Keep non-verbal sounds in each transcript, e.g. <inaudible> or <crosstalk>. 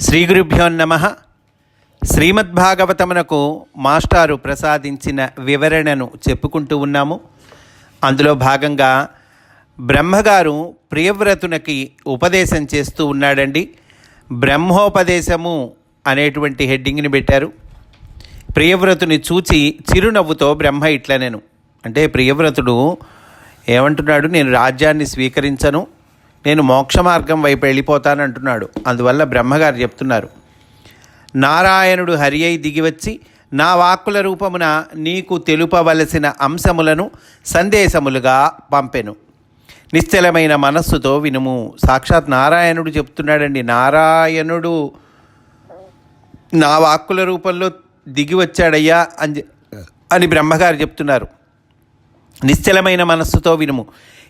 శ్రీ గురుభ్యో నమ. శ్రీమద్భాగవతమునకు మాస్టారు ప్రసాదించిన వివరణను చెప్పుకుంటూ ఉన్నాము. అందులో భాగంగా బ్రహ్మగారు ప్రియవ్రతునికి ఉపదేశం చేస్తూ ఉన్నాడండి. బ్రహ్మోపదేశము అనేటువంటి హెడ్డింగ్ని పెట్టారు. ప్రియవ్రతుని చూచి చిరునవ్వుతో బ్రహ్మ ఇట్లనెను. అంటే ప్రియవ్రతుడు ఏమంటున్నాడు నేను రాజ్యాన్ని స్వీకరించను నేను మోక్ష మార్గం వైపు వెళ్ళిపోతానంటున్నాడు. అందువల్ల బ్రహ్మగారు చెప్తున్నారు నారాయణుడు హరి అయి దిగివచ్చి నా వాక్కుల రూపమున నీకు తెలుపవలసిన అంశములను సందేశములుగా పంపెను. నిశ్చలమైన మనస్సుతో వినుము. సాక్షాత్ నారాయణుడు చెప్తున్నాడండి నారాయణుడు నా వాక్కుల రూపంలో దిగి వచ్చాడయ్యా అని అని బ్రహ్మగారు చెప్తున్నారు. నిశ్చలమైన మనస్సుతో వినుము.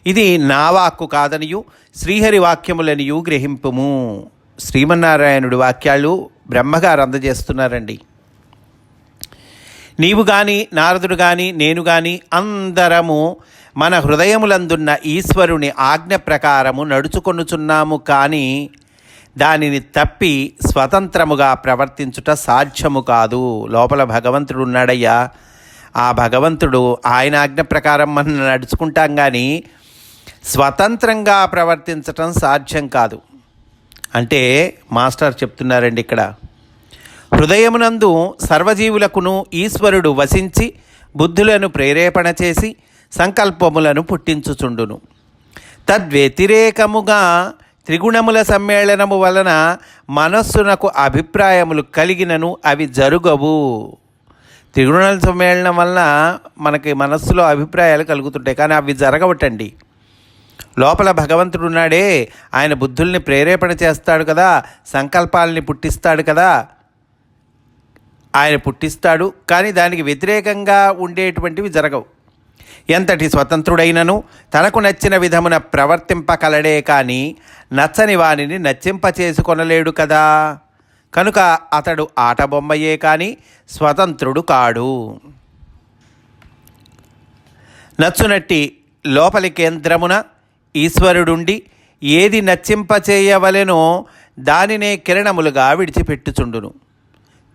ఇది నా వాక్కు కాదనియు శ్రీహరి వాక్యములనియు గ్రహింపుము. శ్రీమన్నారాయణుడి వాక్యాలు బ్రహ్మగారు అందజేస్తున్నారండి. నీవు గాని నారదుడు గాని నేను గాని అందరము మన హృదయములందున్న ఈశ్వరుని ఆజ్ఞ ప్రకారము నడుచుకొనుచున్నాము కానీ దానిని తప్పి స్వతంత్రముగా ప్రవర్తించుట సాధ్యము కాదు. లోపల భగవంతుడు ఉన్నాడయ్యా. ఆ భగవంతుడు ఆయన ఆజ్ఞ ప్రకారం మనం నడుచుకుంటాం కానీ స్వతంత్రంగా ప్రవర్తించటం సాధ్యం కాదు. అంటే మాస్టర్ చెప్తున్నారండి ఇక్కడ. హృదయమునందు సర్వజీవులకును ఈశ్వరుడు వసించి బుద్ధులను ప్రేరేపణ చేసి సంకల్పములను పుట్టించుచుండును. తద్వ్యతిరేకముగా త్రిగుణముల సమ్మేళనము వలన మనస్సునకు అభిప్రాయములు కలిగినను అవి జరుగవు. త్రిగుణముల సమ్మేళనం వలన మనకి మనస్సులో అభిప్రాయాలు కలుగుతుంటాయి. కానీ అవి జరగవటండి. లోపల భగవంతుడు ఉన్నాడే ఆయన బుద్ధుల్ని ప్రేరేపణ చేస్తాడు కదా. సంకల్పాలని పుట్టిస్తాడు కదా. ఆయన పుట్టిస్తాడు. కానీ దానికి వ్యతిరేకంగా ఉండేటువంటివి జరగవు. ఎంతటి స్వతంత్రుడైనను తనకు నచ్చిన విధమున ప్రవర్తింపకలడే కానీ నచ్చని వానిని నచ్చింపచేసుకొనలేడు కదా. కనుక అతడు ఆటబొమ్మయే కానీ స్వతంత్రుడు కాడు. నచ్చునట్టి లోపలి కేంద్రమున ఈశ్వరుడుండి ఏది నచ్చింపచేయవలెనో దానినే కిరణములుగా విడిచిపెట్టుచుండును.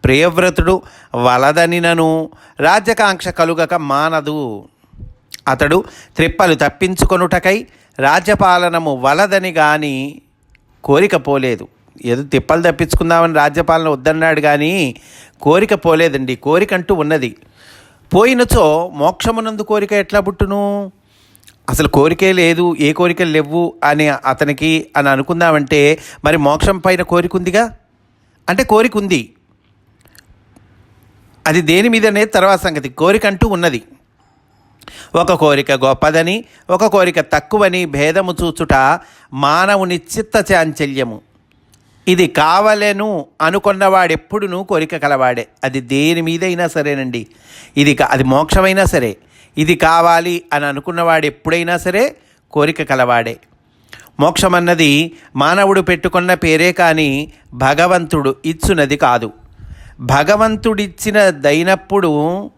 ప్రియవ్రతుడు వలదనినను రాజ్యకాంక్ష కలుగక మానదు. అతడు త్రిప్పలు తప్పించుకొనుటకై రాజ్యపాలనము వలదని గాని కోరిక పోలేదు. ఏదో తిప్పలు తప్పించుకుందామని రాజ్యపాలన వద్దన్నాడు కానీ కోరిక పోలేదండి. కోరిక అంటూ ఉన్నది. పోయినచో మోక్షమునందు కోరిక ఎట్లా పుట్టును? అసలు కోరికే లేదు ఏ కోరికలు లేవు అని అతనికి అని అనుకుందామంటే మరి మోక్షం పైన కోరిక ఉందిగా? అంటే కోరిక ఉంది. అది దేని మీదనే తర్వాత సంగతి. కోరిక అంటూ ఉన్నది. ఒక కోరిక గొప్పదని ఒక కోరిక తక్కువని భేదము చూచుట మానవుని చిత్త చాంచల్యము. ఇది కావలెను అనుకున్నవాడెప్పుడునూ కోరిక కలవాడే. అది దేని మీదైనా సరేనండి. ఇది అది మోక్షమైనా సరే. ఇది కావాలి అని అనుకున్నవాడు ఎప్పుడైనా సరే కోరిక కలవాడే. మోక్షమన్నది మానవుడు పెట్టుకున్న పేరే కానీ భగవంతుడు ఇచ్చునది కాదు. భగవంతుడిచ్చినదైనప్పుడు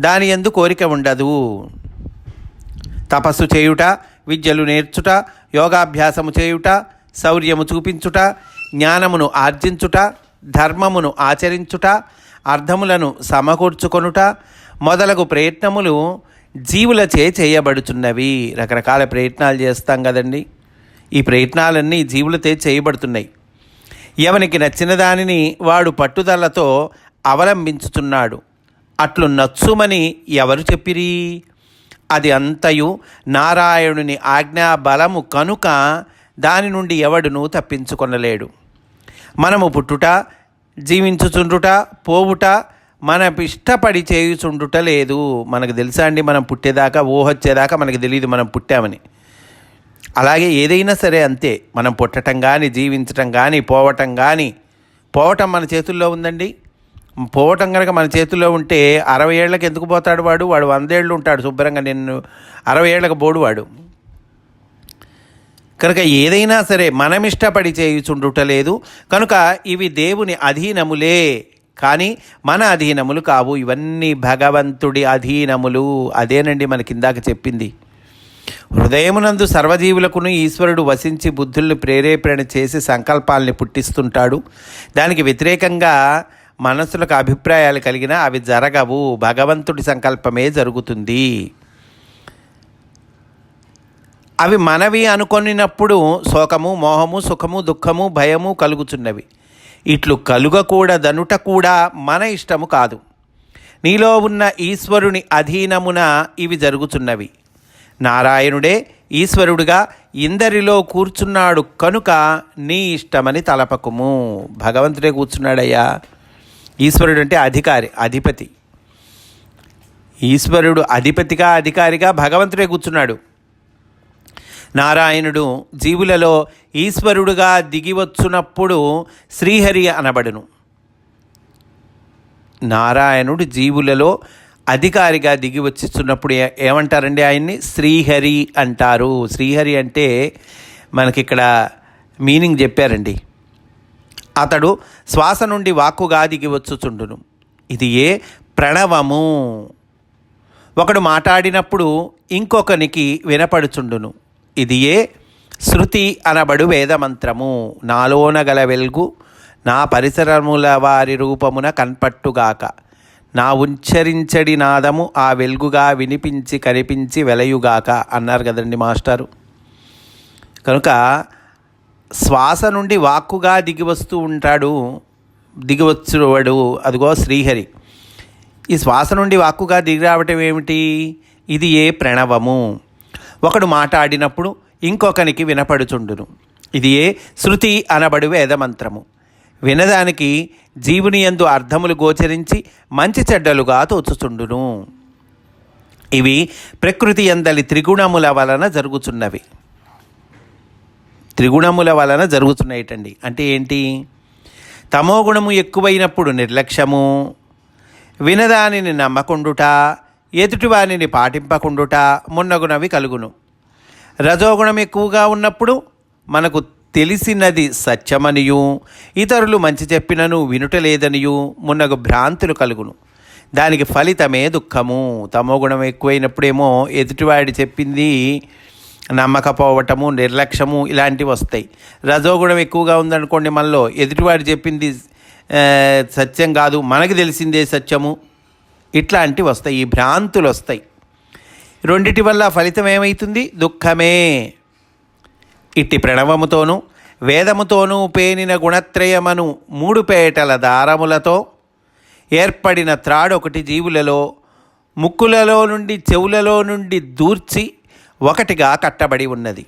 దాని ఎందు కోరిక ఉండదు. తపస్సు చేయుట విద్యలు నేర్చుట యోగాభ్యాసము చేయుట శౌర్యము చూపించుట జ్ఞానమును ఆర్జించుట ధర్మమును ఆచరించుట అర్థములను సమకూర్చుకొనుట మొదలగు ప్రయత్నములు జీవులచే చేయబడుతున్నవి. రకరకాల ప్రయత్నాలు చేస్తాం కదండి. ఈ ప్రయత్నాలన్నీ జీవులతే చేయబడుతున్నాయి. ఎవనికి నచ్చిన దానిని వాడు పట్టుదలతో అవలంబించుతున్నాడు. అట్లు నచ్చుమని ఎవరు చెప్పిరి? అది అంతయు నారాయణుని ఆజ్ఞా బలము కనుక దాని నుండి ఎవడును తప్పించుకొనలేడు. మనము పుట్టుట జీవించుచుండుట పోవుట మన ఇష్టపడి చేయుచుండుట లేదు. మనకు తెలుసా అండి మనం పుట్టేదాకా ఊహొచ్చేదాకా మనకు తెలియదు మనం పుట్టామని. అలాగే ఏదైనా సరే అంతే మనం పుట్టటం కానీ జీవించటం కానీ పోవటం కానీ పోవటం మన చేతుల్లో ఉందండి? పోవటం కనుక మన చేతుల్లో ఉంటే అరవై ఏళ్ళకి ఎందుకు పోతాడు వాడు? వాడు వందేళ్ళు ఉంటాడు శుభ్రంగా నిన్ను అరవై ఏళ్ళకి బోడు వాడు. కనుక ఏదైనా సరే మనం ఇష్టపడి చేయుచుండుట లేదు. కనుక ఇవి దేవుని అధీనములే. కానీ మన అధీనములు కావు. ఇవన్నీ భగవంతుడి అధీనములు. అదేనండి మన కిందాక చెప్పింది. హృదయమునందు సర్వజీవులకును ఈశ్వరుడు వసించి బుద్ధుల్ని ప్రేరేపణ చేసి సంకల్పాలని పుట్టిస్తుంటాడు. దానికి వ్యతిరేకంగా మనసులకు అభిప్రాయాలు కలిగిన అవి జరగవు. భగవంతుడి సంకల్పమే జరుగుతుంది. అవి మనవి అనుకొనినప్పుడు శోకము మోహము సుఖము దుఃఖము భయము కలుగుచున్నవి. ఇట్లు కలుగకూడదనుట కూడా మన ఇష్టము కాదు. నీలో ఉన్న ఈశ్వరుని అధీనమున ఇవి జరుగుచున్నవి నారాయణుడే ఈశ్వరుడుగా ఇందరిలో కూర్చున్నాడు కనుక నీ ఇష్టమని తలపకుము. భగవంతుడే కూర్చున్నాడయ్యా. ఈశ్వరుడు అంటే అధికారి అధిపతి. ఈశ్వరుడు అధిపతిగా అధికారిగా భగవంతుడే కూర్చున్నాడు. నారాయణుడు జీవులలో ఈశ్వరుడుగా దిగివచ్చునప్పుడు శ్రీహరి అనబడును. నారాయణుడు జీవులలో అధికారిగా దిగి వచ్చిస్తున్నప్పుడు ఏ- ఏమంటారండి ఆయన్ని? శ్రీహరి అంటారు. శ్రీహరి అంటే మనకిక్కడ మీనింగ్ చెప్పారండి. అతడు శ్వాస నుండి వాక్కుగా దిగి వచ్చుచుండును ఇది ఏ? ప్రణవము. ఒకడు మాట్లాడినప్పుడు ఇంకొకనికి వినపడుచుండును. ఇది ఏ శృతి అనబడు వేదమంత్రము. నాలోన గల వెలుగు నా పరిసరముల వారి రూపమున కన్పట్టుగాక. నా ఉచ్చరించడి నాదము ఆ వెలుగుగా వినిపించి కనిపించి వెలయుగాక అన్నారు కదండి మాస్టారు. కనుక శ్వాస నుండి వాక్కుగా దిగి వస్తూ ఉంటాడు దిగివచ్చువాడు. అదిగో శ్రీహరి. ఈ శ్వాస నుండి వాక్కుగా దిగి రావటం ఏమిటి? ఇది ఏ ప్రణవము. ఒకడు మాట్లాడినప్పుడు ఇంకొకనికి వినపడుచుండును. ఇది ఏ? శృతి అనబడు వేదమంత్రము. వినదానికి జీవుని యందు అర్థములు గోచరించి మంచి చెడ్డలుగా తోచుచుండును. ఇవి ప్రకృతి ఎందలి త్రిగుణముల వలన జరుగుచున్నవి. త్రిగుణముల వలన జరుగుతున్నాయిటండి అంటే ఏంటి? తమో గుణము ఎక్కువైనప్పుడు నిర్లక్ష్యము. వినదానిని నమ్మకుండుట ఎదుటివానిని పాటింపకుండుట మున్నగునవి కలుగును. రజోగుణం ఎక్కువగా ఉన్నప్పుడు మనకు తెలిసినది సత్యమనియు ఇతరులు మంచి చెప్పినను వినుటలేదనియు మున్నగు భ్రాంతులు కలుగును. దానికి ఫలితమే దుఃఖము. తమో గుణం ఎక్కువైనప్పుడేమో ఎదుటివాడి చెప్పింది నమ్మకపోవటము నిర్లక్ష్యము ఇలాంటివి వస్తాయి. రజోగుణం ఎక్కువగా ఉందనుకోండి మనలో ఎదుటివాడు చెప్పింది సత్యం కాదు మనకి తెలిసిందే సత్యము. ఇట్లాంటివి వస్తాయి ఈ భ్రాంతులు వస్తాయి. రెండిటి వల్ల ఫలితం ఏమవుతుంది దుఃఖమే. ఇట్టి ప్రణవముతోనూ వేదముతోనూ పేనిన గుణత్రయమను మూడు పేటల దారములతో ఏర్పడిన త్రాడొకటి జీవులలో ముక్కులలో నుండి చెవులలో నుండి దూర్చి ఒకటిగా కట్టబడి ఉన్నది.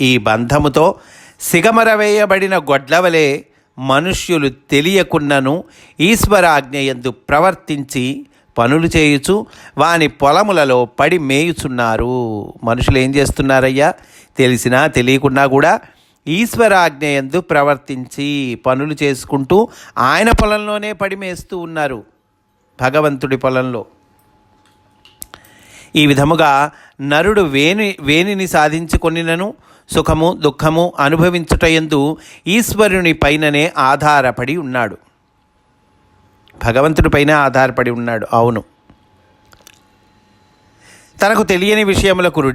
ఈ బంధముతో సిగమర వేయబడిన గొడ్లవలే మనుష్యులు తెలియకున్నను ఈశ్వరాజ్ఞయందు ప్రవర్తించి పనులు చేయుచు వాని పొలములలో పడి మేయుచున్నారు. మనుషులు ఏం చేస్తున్నారయ్యా? తెలిసినా తెలియకున్నా కూడా ఈశ్వరాజ్ఞయందు ప్రవర్తించి పనులు చేసుకుంటూ ఆయన పొలంలోనే పడి మేస్తూ ఉన్నారు. భగవంతుడి పొలంలో. ఈ విధముగా నరుడు వేణి వేణిని సాధించుకొనినను సుఖము దుఃఖము అనుభవించుటయందు ఈశ్వరుని పైననే ఆధారపడి ఉన్నాడు. భగవంతుడి పైన ఆధారపడి ఉన్నాడు. అవును. తనకు తెలియని విషయములకు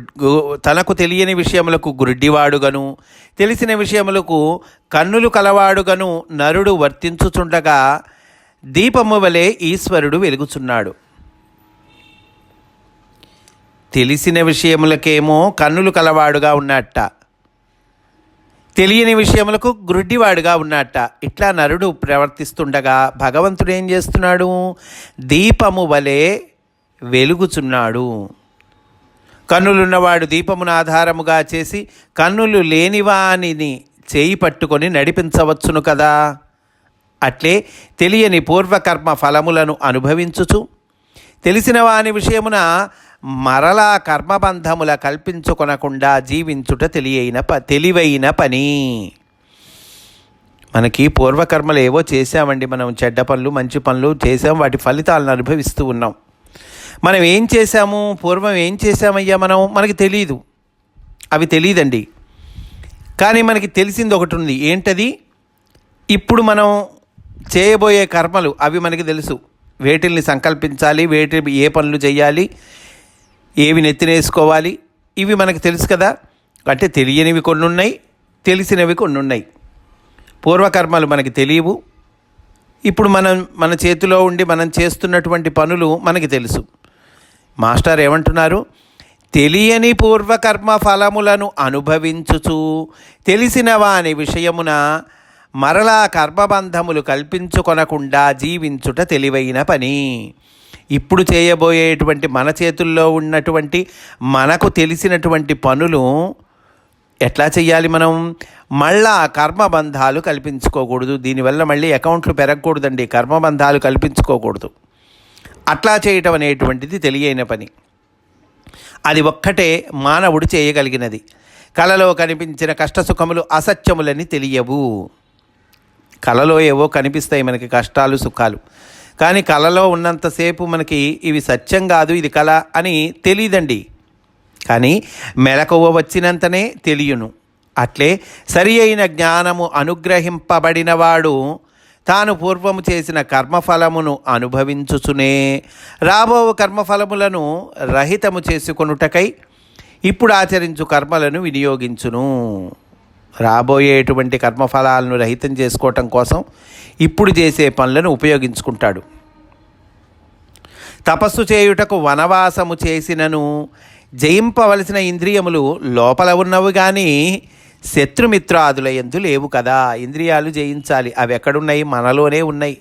తనకు తెలియని విషయములకు గురుడ్డివాడుగను తెలిసిన విషయములకు కన్నులు కలవాడుగను నరుడు వర్తించుచుండగా దీపము వలె ఈశ్వరుడు వెలుగుచున్నాడు. తెలిసిన విషయములకేమో కన్నులు కలవాడుగా ఉన్నట్ట. తెలియని విషయములకు గ్రుడ్డివాడుగా ఉన్నట్ట ఇట్లా నరుడు ప్రవర్తిస్తుండగా భగవంతుడు ఏం చేస్తున్నాడు? దీపము వలె వెలుగుచున్నాడు. కన్నులున్నవాడు దీపమును ఆధారముగా చేసి కన్నులు లేనివానిని చేయి పట్టుకొని నడిపించవచ్చును కదా? అట్లే తెలియని పూర్వకర్మ ఫలములను అనుభవించుచు తెలిసిన వాని విషయమున మరలా కర్మబంధముల కల్పించుకొనకుండా జీవించుట తెలియైన ప తెలివైన పని. మనకి పూర్వకర్మలు ఏవో చేసామండి మనం చెడ్డ పనులు మంచి పనులు చేసాం వాటి ఫలితాలను అనుభవిస్తూ ఉన్నాం. మనం ఏం చేశాము? పూర్వం ఏం చేశామయ్యా మనం? మనకి తెలియదు అవి తెలియదండి కానీ మనకి తెలిసింది ఒకటి ఉంది. ఏంటది? ఇప్పుడు మనం చేయబోయే కర్మలు అవి మనకి తెలుసు. వేటిల్ని సంకల్పించాలి వేటి ఏ పనులు చేయాలి ఏవి నెత్తినేసుకోవాలి? ఇవి మనకు తెలుసు కదా. అంటే తెలియనివి కొన్ని ఉన్నాయి తెలిసినవి కొన్ని ఉన్నాయి పూర్వకర్మలు మనకి తెలియవు. ఇప్పుడు మనం మన చేతిలో ఉండి మనం చేస్తున్నటువంటి పనులు మనకి తెలుసు. మాస్టర్ ఏమంటున్నారు? తెలియని పూర్వకర్మ ఫలములను అనుభవించుచు తెలిసిన వాని విషయమున మరలా కర్మబంధములు కల్పించుకొనకుండా జీవించుట తెలివైన పని. ఇప్పుడు చేయబోయేటువంటి మన చేతుల్లో ఉన్నటువంటి మనకు తెలిసినటువంటి పనులు ఎట్లా చేయాలి మనం? మళ్ళా కర్మబంధాలు కల్పించుకోకూడదు. దీనివల్ల మళ్ళీ అకౌంట్లు పెరగకూడదండి. కర్మబంధాలు కల్పించుకోకూడదు. అట్లా చేయటం అనేటువంటిది తెలియని పని. అది ఒక్కటే మానవుడు చేయగలిగినది. కలలో కనిపించిన కష్టసుఖములు అసత్యములని తెలియవు. కలలో ఏవో కనిపిస్తాయి మనకి కష్టాలు సుఖాలు. కానీ కలలో ఉన్నంతసేపు మనకి ఇవి సత్యం కాదు ఇది కళ అని తెలియదండి కానీ మెలకువ వచ్చినంతనే తెలియను. అట్లే సరి అయిన జ్ఞానము అనుగ్రహింపబడినవాడు తాను పూర్వము చేసిన కర్మఫలమును అనుభవించుచునే. రాబో కర్మఫలములను రహితము చేసుకొనుటకై ఇప్పుడు ఆచరించు కర్మలను వినియోగించును. రాబోయేటువంటి కర్మఫలాలను రహితం చేసుకోవటం కోసం ఇప్పుడు చేసే పనులను ఉపయోగించుకుంటాడు. తపస్సు చేయుటకు వనవాసము చేసినను జయింపవలసిన ఇంద్రియములు లోపల ఉన్నవి కానీ శత్రుమిత్రాదుల ఎందు లేవు కదా. ఇంద్రియాలు జయించాలి. అవి ఎక్కడున్నాయి? మనలోనే ఉన్నాయి.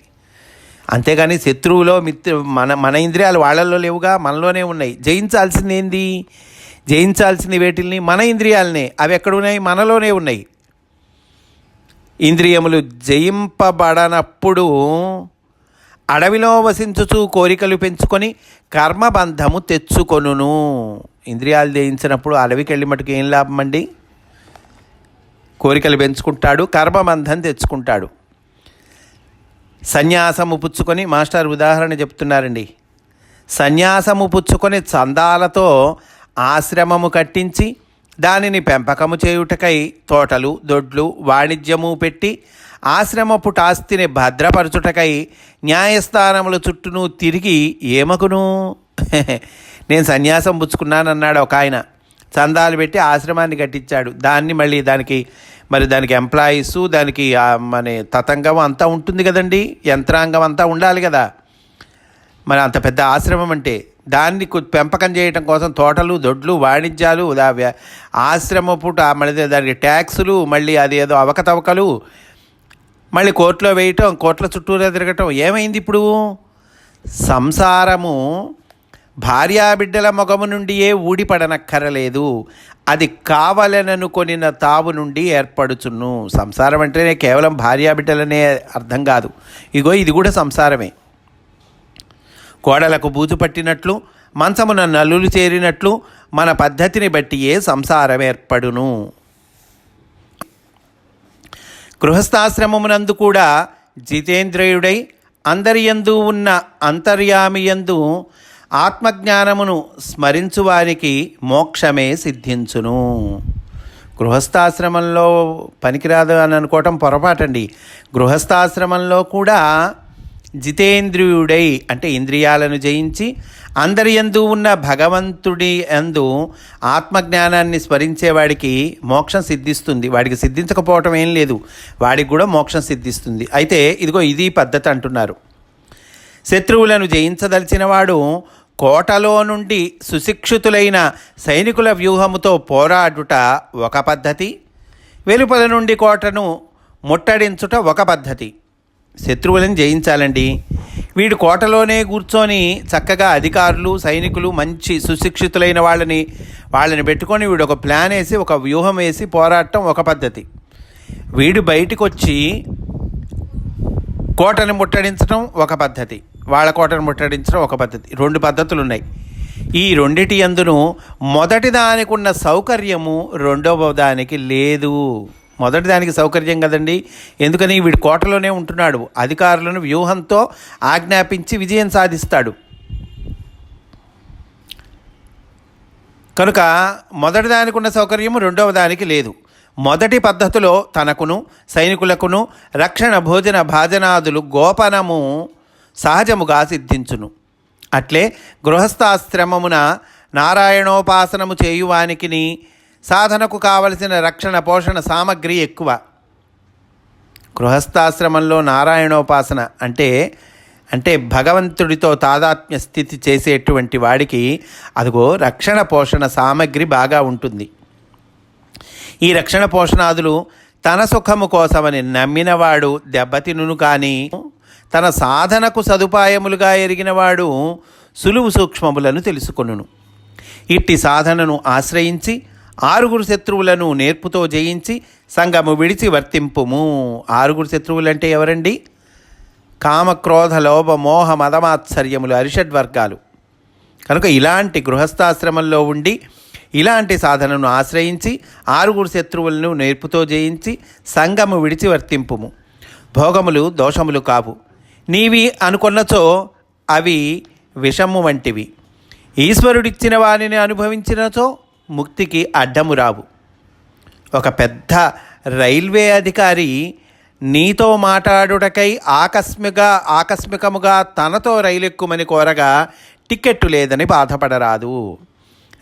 అంతేగాని శత్రువులో మిత్రు మన మన ఇంద్రియాలు వాళ్ళల్లో లేవుగా మనలోనే ఉన్నాయి. జయించాల్సింది జయించాల్సిన జయించాల్సింది వేటిల్ని మన ఇంద్రియాలనే అవి ఎక్కడున్నాయి మనలోనే ఉన్నాయి. ఇంద్రియములు జయింపబడనప్పుడు అడవిలో వసించుచు కోరికలు పెంచుకొని కర్మబంధము తెచ్చుకొనును. ఇంద్రియాలు జయించినప్పుడు అడవికి వెళ్ళి మటుకు ఏం లాభం అండి? కోరికలు పెంచుకుంటాడు కర్మబంధం తెచ్చుకుంటాడు. సన్యాసము పుచ్చుకొని మాస్టర్ ఉదాహరణ చెప్తున్నారండి. సన్యాసము పుచ్చుకొని చందాలతో ఆశ్రమము కట్టించి దానిని పెంపకము చేయుటకై తోటలు దొడ్లు వాణిజ్యము పెట్టి ఆశ్రమపు ఆస్తిని భద్రపరచుటకై న్యాయస్థానముల చుట్టూను తిరిగి ఏమకును? <laughs> నేను సన్యాసం పుచ్చుకున్నానన్నాడు ఒక ఆయన. చందాలు పెట్టి ఆశ్రమాన్ని కట్టించాడు. దాన్ని మళ్ళీ దానికి మరి దానికి ఎంప్లాయీస్ దానికి మన తతంగం అంతా ఉంటుంది కదండి? యంత్రాంగం అంతా ఉండాలి కదా? మరి అంత పెద్ద ఆశ్రమం అంటే దాన్ని పెంపకం చేయటం కోసం తోటలు దొడ్లు వాణిజ్యాలు ఆశ్రమ పూట మళ్ళీ దానికి ట్యాక్సులు మళ్ళీ అది ఏదో అవకతవకలు మళ్ళీ కోర్టులో వేయటం కోర్టుల చుట్టూరా తిరగటం. ఏమైంది ఇప్పుడు? సంసారము భార్యాబిడ్డల మొగము నుండియే ఊడిపడనక్కరలేదు. అది కావలననుకొనిన తావు నుండి ఏర్పడుచును సంసారం అంటేనే కేవలం భార్యాబిడ్డలనే అర్థం కాదు. ఇగో ఇది కూడా సంసారమే. కోడలకు బూజు పట్టినట్లు మంచమున నల్లులు చేరినట్లు మన పద్ధతిని బట్టి ఏ సంసారం ఏర్పడును. గృహస్థాశ్రమమునందు కూడా జితేంద్రియుడై అందరియందు ఉన్న అంతర్యామియందు ఆత్మజ్ఞానమును స్మరించువానికి మోక్షమే సిద్ధించును. గృహస్థాశ్రమంలో పనికిరాదు అని అనుకోవటం పొరపాటండి. గృహస్థాశ్రమంలో కూడా జితేంద్రియుడై అంటే ఇంద్రియాలను జయించి అందరి యందు ఉన్న భగవంతుడి యందు ఆత్మజ్ఞానాన్ని స్మరించేవాడికి మోక్షం సిద్ధిస్తుంది. వాడికి సిద్ధించకపోవటం ఏం లేదు. వాడికి కూడా మోక్షం సిద్ధిస్తుంది. అయితే ఇదిగో ఇది పద్ధతి అంటున్నారు. శత్రువులను జయించదలిచినవాడు కోటలో నుండి సుశిక్షితులైన సైనికుల వ్యూహముతో పోరాడుట ఒక పద్ధతి. వెలుపల నుండి కోటను ముట్టడించుట ఒక పద్ధతి. శత్రువులను జయించాలండి. వీడు కోటలోనే కూర్చొని చక్కగా అధికారులు సైనికులు మంచి సుశిక్షితులైన వాళ్ళని వాళ్ళని పెట్టుకొని వీడు ఒక ప్లాన్ వేసి ఒక వ్యూహం వేసి పోరాటం ఒక పద్ధతి. వీడు బయటకు వచ్చి కోటను ముట్టడించడం ఒక పద్ధతి. వాళ్ళ కోటను ముట్టడించడం ఒక పద్ధతి. రెండు పద్ధతులు ఉన్నాయి ఈ రెండిటి అందును మొదటి దానికి ఉన్న సౌకర్యము రెండవ దానికి లేదు. మొదటి దానికి సౌకర్యం కదండి. ఎందుకని వీడు కోటలోనే ఉంటున్నాడు. అధికారులను వ్యూహంతో ఆజ్ఞాపించి విజయం సాధిస్తాడు. కనుక మొదటి దానికి ఉన్న సౌకర్యము రెండవ దానికి లేదు. మొదటి పద్ధతిలో తనకును సైనికులకును రక్షణ భోజన భాజనాదులు గోపనము సహజముగా సిద్ధించును. అట్లే గృహస్థాశ్రమమున నారాయణోపాసనము చేయువానికిని సాధనకు కావలసిన రక్షణ పోషణ సామగ్రి ఎక్కువ. గృహస్థాశ్రమంలో నారాయణోపాసన అంటే అంటే భగవంతుడితో తాదాత్మ్య స్థితి చేసేటువంటి వాడికి అదిగో రక్షణ పోషణ సామగ్రి బాగా ఉంటుంది. ఈ రక్షణ పోషణాదులు తన సుఖము కోసమని నమ్మినవాడు దెబ్బతినును కానీ తన సాధనకు సదుపాయములుగా ఎరిగినవాడు సులువు సూక్ష్మములను తెలుసుకొనును. ఇట్టి సాధనను ఆశ్రయించి ఆరుగురు శత్రువులను నేర్పుతో జయించి సంగము విడిచి వర్తింపుము. ఆరుగురు శత్రువులంటే ఎవరండి? కామక్రోధ లోభ మోహ మదమాత్సర్యములు అరిషడ్ వర్గాలు. కనుక ఇలాంటి గృహస్థాశ్రమంలో ఉండి ఇలాంటి సాధనను ఆశ్రయించి ఆరుగురు శత్రువులను నేర్పుతో జయించి సంగము విడిచి వర్తింపుము. భోగములు దోషములు కావు. నీవి అనుకున్నచో అవి విషము వంటివి. ఈశ్వరుడిచ్చిన వారిని అనుభవించినచో ముక్తికి అడ్డము రావు. ఒక పెద్ద రైల్వే అధికారి నీతో మాట్లాడుటకై ఆకస్మిక ఆకస్మికముగా తనతో రైలు ఎక్కుమని కోరగా టికెట్టు లేదని బాధపడరాదు.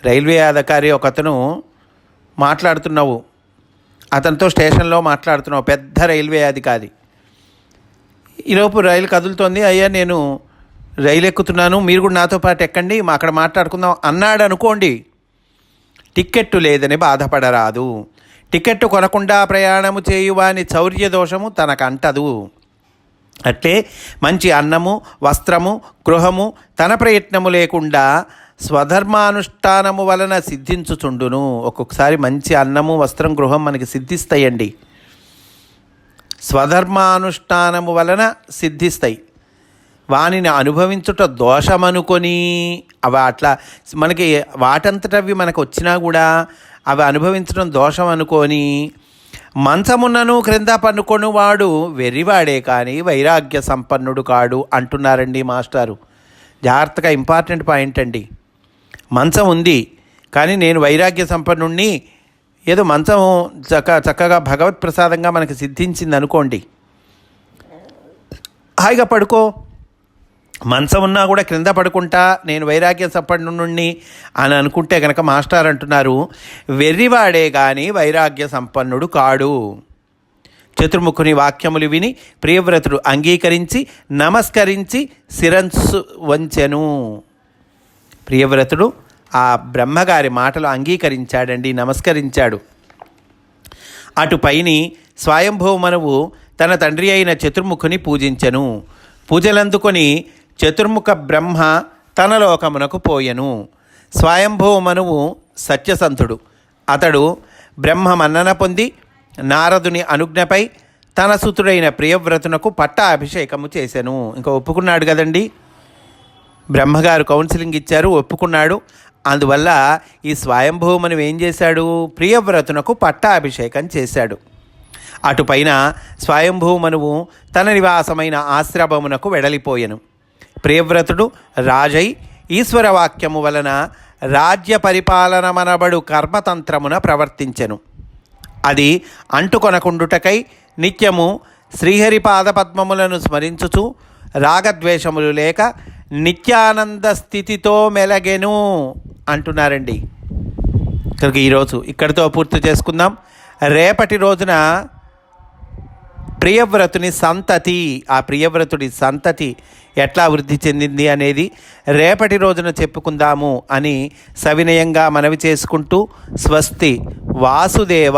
రైల్వే అధికారి ఒకతను మాట్లాడుతున్నావు. అతనితో స్టేషన్లో మాట్లాడుతున్నావు పెద్ద రైల్వే అధికారి. ఈలోపు రైలు కదులుతోంది అయ్యా నేను రైలు ఎక్కుతున్నాను మీరు కూడా నాతో పాటు ఎక్కండి మా అక్కడ మాట్లాడుకుందాం అన్నాడు అనుకోండి టిక్కెట్టు లేదని బాధపడరాదు. టికెట్టు కొనకుండా ప్రయాణము చేయువాని చౌర్య దోషము తనకంటదు. అట్లే మంచి అన్నము వస్త్రము గృహము తన ప్రయత్నము లేకుండా స్వధర్మానుష్ఠానము వలన సిద్ధించుచుండును. ఒక్కొక్కసారి మంచి అన్నము వస్త్రం గృహం మనకి సిద్ధిస్తాయండి. స్వధర్మానుష్ఠానము వలన సిద్ధిస్తాయి. వానిని అనుభవించుట దోషమనుకొని అవి అట్లా మనకి వాటంతటవి మనకు వచ్చినా కూడా అవి అనుభవించడం దోషం అనుకొని మంచమున్నను క్రింద పన్నుకొని వాడు వెర్రివాడే కానీ వైరాగ్య సంపన్నుడు కాడు అంటున్నారండి మాస్టారు. జాగ్రత్తగా ఇంపార్టెంట్ పాయింట్ అండి. మంచం ఉంది కానీ నేను వైరాగ్య సంపన్నుణ్ణి ఏదో మంచం చక్క చక్కగా భగవత్ ప్రసాదంగా మనకి సిద్ధించింది అనుకోండి హాయిగా పడుకో. మంచం ఉన్నా కూడా క్రింద పడుకుంటా నేను వైరాగ్య సంపన్నుణ్ణి అని అనుకుంటే కనుక మాస్టర్ అంటున్నారు వెర్రివాడే కానీ వైరాగ్య సంపన్నుడు కాడు. చతుర్ముఖుని వాక్యములు విని ప్రియవ్రతుడు అంగీకరించి నమస్కరించి శిరస్సు వంచెను. ప్రియవ్రతుడు ఆ బ్రహ్మగారి మాటలు అంగీకరించాడండి నమస్కరించాడు. అటుపైని స్వయంభూమనువు తన తండ్రి అయిన చతుర్ముఖుని పూజించెను. పూజలందుకొని చతుర్ముఖ బ్రహ్మ తన లోకమునకు పోయెను. స్వయంభూమనువు సత్యసంతుడు. అతడు బ్రహ్మ మన్నన పొంది నారదుని అనుజ్ఞపై తన సుతుడైన ప్రియవ్రతునకు పట్టాభిషేకము చేశాను ఇంకా ఒప్పుకున్నాడు కదండి? బ్రహ్మగారు కౌన్సిలింగ్ ఇచ్చారు ఒప్పుకున్నాడు. అందువల్ల ఈ స్వయంభూమను ఏం చేశాడు? ప్రియవ్రతునకు పట్టాభిషేకం చేశాడు. అటుపైన స్వయంభూమనువు తన నివాసమైన ఆశ్రమమునకు వెడలిపోయెను. ప్రియవ్రతుడు రాజై ఈశ్వరవాక్యము వలన రాజ్య పరిపాలనమనబడు కర్మతంత్రమున ప్రవర్తించెను. అది అంటుకొనకుండుటకై నిత్యము శ్రీహరి పాదపద్మములను స్మరించుచు రాగద్వేషములు లేక నిత్యానంద స్థితితో మెలగెను అంటున్నారండి. ఇక్కడికి ఈరోజు ఇక్కడితో పూర్తి చేసుకుందాం. రేపటి రోజున ప్రియవ్రతుని సంతతి ఆ ప్రియవ్రతుడి సంతతి ఎట్లా వృద్ధి చెందింది అనేది రేపటి రోజున చెప్పుకుందాము అని సవినయంగా మనవి చేసుకుంటూ స్వస్తి వాసుదేవ.